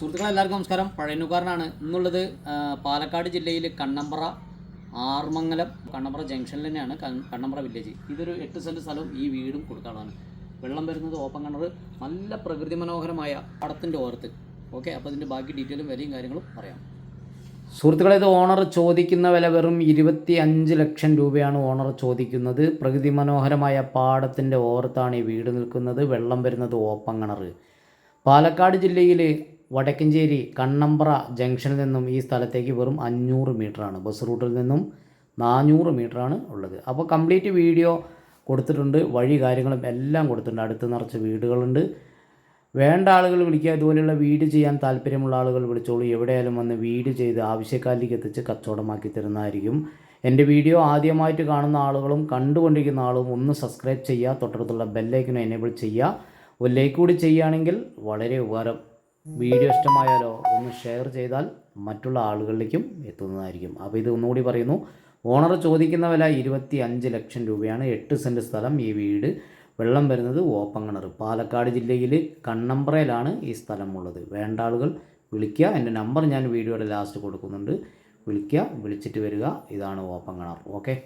സുഹൃത്തുക്കളെ എല്ലാവർക്കും നമസ്കാരം. പഴയനുകാരനാണ് ഇന്നുള്ളത് പാലക്കാട് ജില്ലയിൽ കണ്ണമ്പ്ര ആർമംഗലം കണ്ണമ്പ്ര ജംഗ്ഷനിൽ തന്നെയാണ് കണ്ണമ്പ്ര വില്ലേജ്. ഇതൊരു എട്ട് സെന്റ് സ്ഥലവും ഈ വീടും കൊടുക്കാനാണ് വെള്ളം വരുന്നത് ഓപ്പൺ കിണർ നല്ല പ്രകൃതി മനോഹരമായ പടത്തിന്റെ ഓരത്ത്. ഓക്കെ അപ്പോൾ ഇതിന്റെ ബാക്കി ഡീറ്റെയിലും വിലയും കാര്യങ്ങളും പറയാം. സുഹൃത്തുക്കളെ ഇത് ഓണർ ചോദിക്കുന്ന വില വെറും ഇരുപത്തി അഞ്ച് ലക്ഷം രൂപയാണ് ഓണർ ചോദിക്കുന്നത്. പ്രകൃതി മനോഹരമായ പാടത്തിന്റെ ഓർത്താണ് ഈ വീട് നിൽക്കുന്നത്. വെള്ളം വരുന്നത് ഓപ്പൺ കിണർ പാലക്കാട് ജില്ലയിൽ വടക്കഞ്ചേരി കണ്ണമ്പ്ര ജംഗ്ഷനിൽ നിന്നും ഈ സ്ഥലത്തേക്ക് വെറും അഞ്ഞൂറ് മീറ്ററാണ്. ബസ് റൂട്ടിൽ നിന്നും നാനൂറ് ആണ് ഉള്ളത്. അപ്പോൾ കംപ്ലീറ്റ് വീഡിയോ കൊടുത്തിട്ടുണ്ട്. വഴി കാര്യങ്ങളും എല്ലാം കൊടുത്തിട്ടുണ്ട്. അടുത്ത് നിറച്ച് വീടുകളുണ്ട്. വേണ്ട ആളുകൾ വിളിക്കുക. ഇതുപോലെയുള്ള വീട് ചെയ്യാൻ താല്പര്യമുള്ള ആളുകൾ വിളിച്ചോളൂ. എവിടെയായാലും വന്ന് വീട് ചെയ്ത് ആവശ്യക്കാരിലേക്ക് എത്തിച്ച് കച്ചവടമാക്കി തരുന്നതായിരിക്കും. എന്റെ വീഡിയോ ആദ്യമായിട്ട് കാണുന്ന ആളുകളും കണ്ടുകൊണ്ടിരിക്കുന്ന ആളും ഒന്ന് സബ്സ്ക്രൈബ് ചെയ്യുക. തൊട്ടടുത്തുള്ള ബെല്ലൈക്കനും എനേബിൾ ചെയ്യുക. ഒരു ലൈക്ക് കൂടി ചെയ്യുകയാണെങ്കിൽ വളരെ ഉപകാരം. വീഡിയോ ഇഷ്ടമായാലോ ഒന്ന് ഷെയർ ചെയ്താൽ മറ്റുള്ള ആളുകളിലേക്കും എത്തുന്നതായിരിക്കും. അപ്പോൾ ഇത് ഒന്നുകൂടി പറയുന്നു. ഓണർ ചോദിക്കുന്ന വില ഇരുപത്തി അഞ്ച് ലക്ഷം രൂപയാണ്. എട്ട് സെന്റ് സ്ഥലം ഈ വീട്. വെള്ളം വരുന്നത് ഓപ്പൺ കിണർ പാലക്കാട് ജില്ലയിൽ കണ്ണമ്പ്രയിലാണ് ഈ സ്ഥലമുള്ളത്. വേണ്ട ആളുകൾ വിളിക്കുക. എന്റെ നമ്പർ ഞാൻ വീഡിയോയുടെ ലാസ്റ്റ് കൊടുക്കുന്നുണ്ട്. വിളിക്കുക വിളിച്ചിട്ട് വരിക. ഇതാണ് ഓപ്പൺ കിണർ ഓക്കെ?